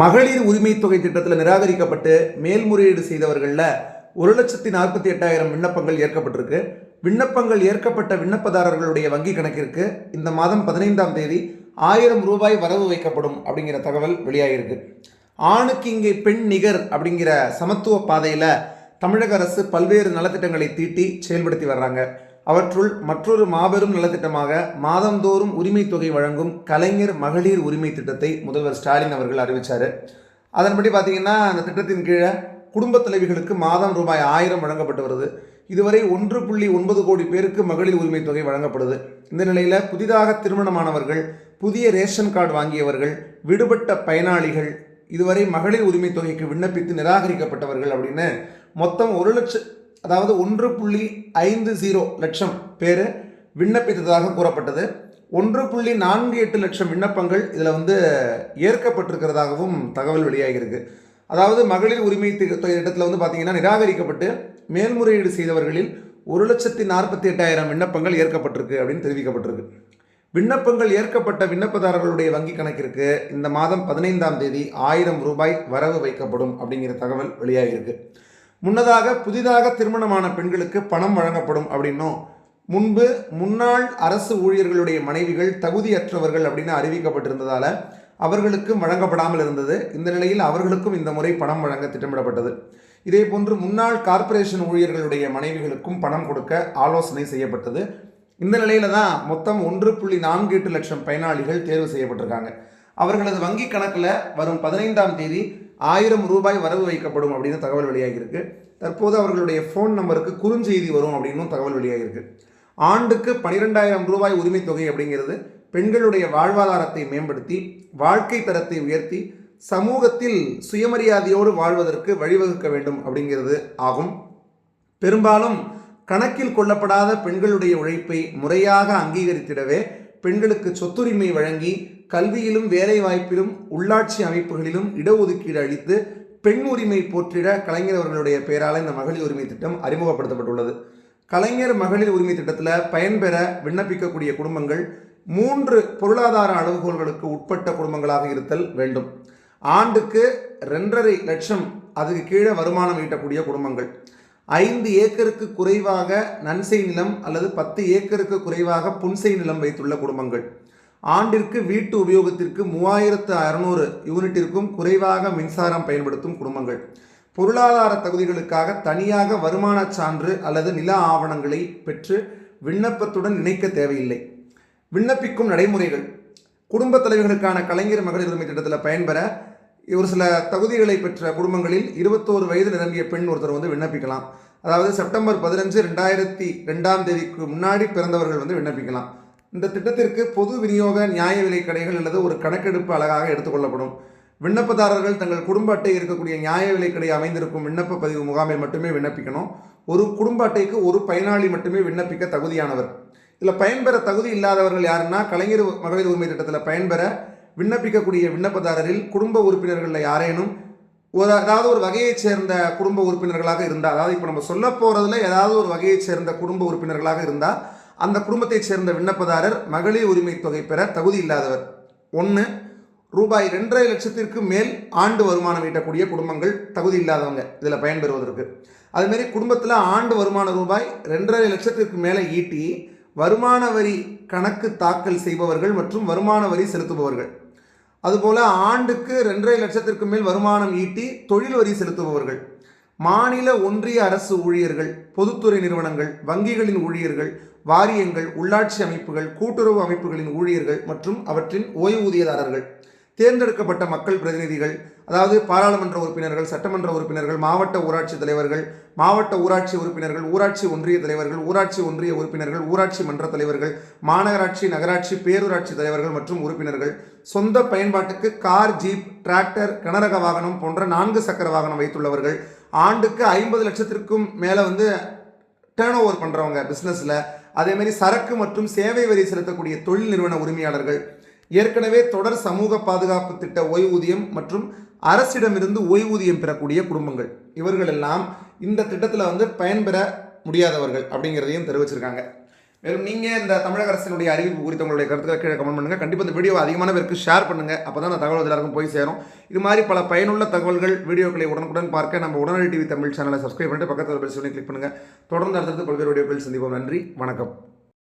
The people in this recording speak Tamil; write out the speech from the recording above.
மகளிர் உரிமை தொகை திட்டத்தில் நிராகரிக்கப்பட்டு மேல்முறையீடு செய்தவர்களில் ஒரு லட்சத்தி நாற்பத்தி எட்டாயிரம் விண்ணப்பங்கள் ஏற்கப்பட்டிருக்கு. விண்ணப்பங்கள் ஏற்கப்பட்ட விண்ணப்பதாரர்களுடைய வங்கி கணக்கிற்கு இந்த மாதம் பதினைந்தாம் தேதி ஆயிரம் ரூபாய் வரவு வைக்கப்படும் அப்படிங்கிற தகவல் வெளியாகிருக்கு ஆணுக்கு இங்கே பெண் நிகர் அப்படிங்கிற சமத்துவ பாதையில் தமிழக அரசு பல்வேறு நலத்திட்டங்களை தீட்டி செயல்படுத்தி வர்றாங்க. அவற்றுள் மற்றொரு மாபெரும் நலத்திட்டமாக மாதந்தோறும் உரிமை தொகை வழங்கும் கலைஞர் மகளிர் உரிமை திட்டத்தை முதல்வர் ஸ்டாலின் அவர்கள் அறிவித்தார் அதன்படி பார்த்தீங்கன்னா அந்த திட்டத்தின் கீழே குடும்பத் தலைவிகளுக்கு மாதம் ரூபாய் ஆயிரம் வழங்கப்பட்டு வருது. இதுவரை ஒன்று புள்ளி ஒன்பது கோடி பேருக்கு மகளிர் உரிமை தொகை வழங்கப்படுது. இந்த நிலையில் புதிதாக திருமணமானவர்கள் புதிய ரேஷன் கார்டு வாங்கியவர்கள் விடுபட்ட பயனாளிகள் இதுவரை மகளிர் உரிமை தொகைக்கு விண்ணப்பித்து நிராகரிக்கப்பட்டவர்கள் அப்படின்னு மொத்தம் ஒரு லட்சம் அதாவது ஒன்று புள்ளி ஐந்து ஜீரோ லட்சம் பேர் விண்ணப்பித்ததாக கூறப்பட்டது. ஒன்று புள்ளி நான்கு எட்டு லட்சம் விண்ணப்பங்கள் இதில் வந்து ஏற்கப்பட்டிருக்கிறதாகவும் தகவல் வெளியாகியிருக்கு. அதாவது மகளிர் உரிமை தி- திட்டத்தில் வந்து பார்த்திங்கன்னா நிராகரிக்கப்பட்டு மேல்முறையீடு செய்தவர்களில் ஒரு லட்சத்தி நாற்பத்தி எட்டாயிரம் விண்ணப்பங்கள் ஏற்கப்பட்டிருக்கு அப்படின்னு தெரிவிக்கப்பட்டிருக்கு. விண்ணப்பங்கள் ஏற்கப்பட்ட விண்ணப்பதாரர்களுடைய வங்கி கணக்கிற்கு இந்த மாதம் பதினைந்தாம் தேதி ஆயிரம் ரூபாய் வரவு வைக்கப்படும் அப்படிங்கிற தகவல் வெளியாகியிருக்கு. முன்னதாக புதிதாக திருமணமான பெண்களுக்கு பணம் வழங்கப்படும் அப்படின்னும். முன்பு முன்னாள் அரசு ஊழியர்களுடைய மனைவிகள் தகுதியற்றவர்கள் அப்படின்னு அறிவிக்கப்பட்டிருந்ததால் அவர்களுக்கும் வழங்கப்படாமல் இருந்தது. இந்த நிலையில் அவர்களுக்கும் இந்த முறை பணம் வழங்க திட்டமிடப்பட்டது. இதே போன்று முன்னாள் கார்ப்பரேஷன் ஊழியர்களுடைய மனைவிகளுக்கும் பணம் கொடுக்க ஆலோசனை செய்யப்பட்டது. இந்த நிலையில தான் மொத்தம் ஒன்று புள்ளி நான்கு எட்டு லட்சம் பயனாளிகள் தேர்வு செய்யப்பட்டிருக்காங்க. அவர்களது வங்கி கணக்கில் வரும் பதினைந்தாம் தேதி ஆயிரம் ரூபாய் வரவு வைக்கப்படும் அப்படின்னு தகவல் வெளியாகியிருக்கு. தற்போது அவர்களுடைய ஃபோன் நம்பருக்கு குறுஞ்செய்தி வரும் அப்படின்னும் தகவல் வெளியாகியிருக்கு. ஆண்டுக்கு பனிரெண்டாயிரம் ரூபாய் உரிமை தொகை அப்படிங்கிறது பெண்களுடைய வாழ்வாதாரத்தை மேம்படுத்தி வாழ்க்கை தரத்தை உயர்த்தி சமூகத்தில் சுயமரியாதையோடு வாழ்வதற்கு வழிவகுக்க வேண்டும் அப்படிங்கிறது ஆகும். பெரும்பாலும் கணக்கில் கொள்ளப்படாத பெண்களுடைய உழைப்பை முறையாக அங்கீகரித்திடவே பெண்களுக்கு சொத்துரிமை வழங்கி கல்வியிலும் வேலைவாய்ப்பிலும் உள்ளாட்சி அமைப்புகளிலும் இடஒதுக்கீடு அளித்து பெண் உரிமை போற்றிட கலைஞர் அவர்களுடைய பெயரால் இந்த மகளிர் உரிமை திட்டம் அறிமுகப்படுத்தப்பட்டுள்ளது. கலைஞர் மகளிர் உரிமை திட்டத்தில் பயன்பெற விண்ணப்பிக்கக்கூடிய குடும்பங்கள் மூன்று பொருளாதார அளவுகோல்களுக்கு உட்பட்ட குடும்பங்களாக இருத்தல் வேண்டும். ஆண்டுக்கு ரெண்டரை லட்சம் அதுக்கு கீழே வருமானம் ஈட்டக்கூடிய குடும்பங்கள். ஐந்து ஏக்கருக்கு குறைவாக நன்செய் நிலம் அல்லது பத்து ஏக்கருக்கு குறைவாக புன்செய் நிலம் வைத்துள்ள குடும்பங்கள். ஆண்டிற்கு வீட்டு உபயோகத்திற்கு மூவாயிரத்து அறநூறு யூனிட்டிற்கும் குறைவாக மின்சாரம் பயன்படுத்தும் குடும்பங்கள். பொருளாதார தகுதிகளுக்காக தனியாக வருமான சான்று அல்லது நில ஆவணங்களை பெற்று விண்ணப்பத்துடன் இணைக்க தேவையில்லை. விண்ணப்பிக்கும் நடைமுறைகள். குடும்பத் தலைவர்களுக்கான கலைஞர் மகளிர் உரிமை திட்டத்தில் பயன்பெற ஒரு சில தகுதிகளை பெற்ற குடும்பங்களில் இருபத்தோரு வயது நிரம்பிய பெண் ஒருத்தர் வந்து விண்ணப்பிக்கலாம். அதாவது செப்டம்பர் பதினஞ்சு ரெண்டாயிரத்தி ரெண்டாம் தேதிக்கு முன்னாடி பிறந்தவர்கள் வந்து விண்ணப்பிக்கலாம். இந்த திட்டத்திற்கு பொது விநியோக நியாய விலை கடைகள் அல்லது ஒரு கணக்கெடுப்பு அழகாக எடுத்துக்கொள்ளப்படும் விண்ணப்பதாரர்கள் தங்கள் குடும்ப அட்டை இருக்கக்கூடிய நியாய விலை கடை அமைந்திருக்கும் விண்ணப்ப பதிவு முகாமை மட்டுமே விண்ணப்பிக்கணும். ஒரு குடும்ப அட்டைக்கு ஒரு பயனாளி மட்டுமே விண்ணப்பிக்க தகுதியானவர். இதில் பயன்பெற தகுதி இல்லாதவர்கள் யாருன்னா கலைஞர் மகளிர் உரிமை திட்டத்தில் பயன்பெற விண்ணப்பிக்கக்கூடிய விண்ணப்பதாரரில் குடும்ப உறுப்பினர்களில் யாரேனும் ஒரு அதாவது ஒரு வகையைச் சேர்ந்த குடும்ப உறுப்பினர்களாக இருந்தால் அதாவது இப்போ நம்ம சொல்ல போகிறதுல ஏதாவது ஒரு வகையைச் சேர்ந்த குடும்ப உறுப்பினர்களாக இருந்தால் அந்த குடும்பத்தைச் சேர்ந்த விண்ணப்பதாரர் மகளிர் உரிமை தொகை பெற தகுதி இல்லாதவர். ஒன்று ரூபாய் ரெண்டரை லட்சத்திற்கு மேல் ஆண்டு வருமானம் ஈட்டக்கூடிய குடும்பங்கள் தகுதி இல்லாதவங்க இதில் பயன்பெறுவதற்கு. அதுமாரி குடும்பத்தில் ஆண்டு வருமான ரூபாய் ரெண்டரை லட்சத்திற்கு மேலே ஈட்டி வருமான வரி கணக்கு தாக்கல் செய்பவர்கள் மற்றும் வருமான வரி செலுத்துபவர்கள். அதுபோல் ஆண்டுக்கு ரெண்டரை லட்சத்திற்கு மேல் வருமானம் ஈட்டி தொழில் வரி செலுத்துபவர்கள். மாநில ஒன்றிய அரசு ஊழியர்கள் பொதுத்துறை நிறுவனங்கள் வங்கிகளின் ஊழியர்கள் வாரியங்கள் உள்ளாட்சி அமைப்புகள் கூட்டுறவு அமைப்புகளின் ஊழியர்கள் மற்றும் அவற்றின் ஓய்வூதியதாரர்கள். தேர்ந்தெடுக்கப்பட்ட மக்கள் பிரதிநிதிகள் அதாவது பாராளுமன்ற உறுப்பினர்கள் சட்டமன்ற உறுப்பினர்கள் மாவட்ட ஊராட்சி தலைவர்கள் மாவட்ட ஊராட்சி உறுப்பினர்கள் ஊராட்சி ஒன்றிய தலைவர்கள் ஊராட்சி ஒன்றிய உறுப்பினர்கள் ஊராட்சி மன்ற தலைவர்கள் மாநகராட்சி நகராட்சி பேரூராட்சி தலைவர்கள் மற்றும் உறுப்பினர்கள் சொந்த பயன்பாட்டுக்கு கார் ஜீப் டிராக்டர் கனரக வாகனம் போன்ற நான்கு சக்கர வாகனம் வைத்துள்ளவர்கள். ஆண்டுக்கு ஐம்பது லட்சத்திற்கும் மேலே வந்து டேர்ன் ஓவர் பண்ணுறவங்க பிஸ்னஸில் அதேமாதிரி சரக்கு மற்றும் சேவை வரி செலுத்தக்கூடிய தொழில் நிறுவன உரிமையாளர்கள். ஏற்கனவே தொடர் சமூக பாதுகாப்பு திட்ட ஓய்வூதியம் மற்றும் அரசிடமிருந்து ஓய்வூதியம் பெறக்கூடிய குடும்பங்கள். இவர்கள் எல்லாம் இந்த திட்டத்தில் வந்து பயன்பெற முடியாதவர்கள் அப்படிங்கிறதையும் தெரிவிச்சிருக்காங்க. மேலும் நீங்கள் இந்த தமிழக அரசினுடைய அறிவிப்பு குறித்து உங்களுடைய கருத்துக்களை கீழே கமெண்ட் பண்ணுங்கள் கண்டிப்பாக இந்த வீடியோ அதிகமான பேருக்கு ஷேர் பண்ணுங்கள் அப்போ தான் அந்த தகவல் எல்லாருக்கும் போய் சேரும். இது மாதிரி பல பயனுள்ள தகவல்கள் வீடியோக்களை உடனுக்குடன் பார்க்க நம்ம உடனடி டிவி தமிழ் சேனலை சப்ஸ்கிரைப் பண்ணிட்டு பக்கத்தில் பெல் சொல்லி கிளிக் பண்ணுங்கள் தொடர்ந்து அடுத்தடுத்து பல்வேறு வீடியோக்கள் சந்திப்போம். நன்றி. வணக்கம்.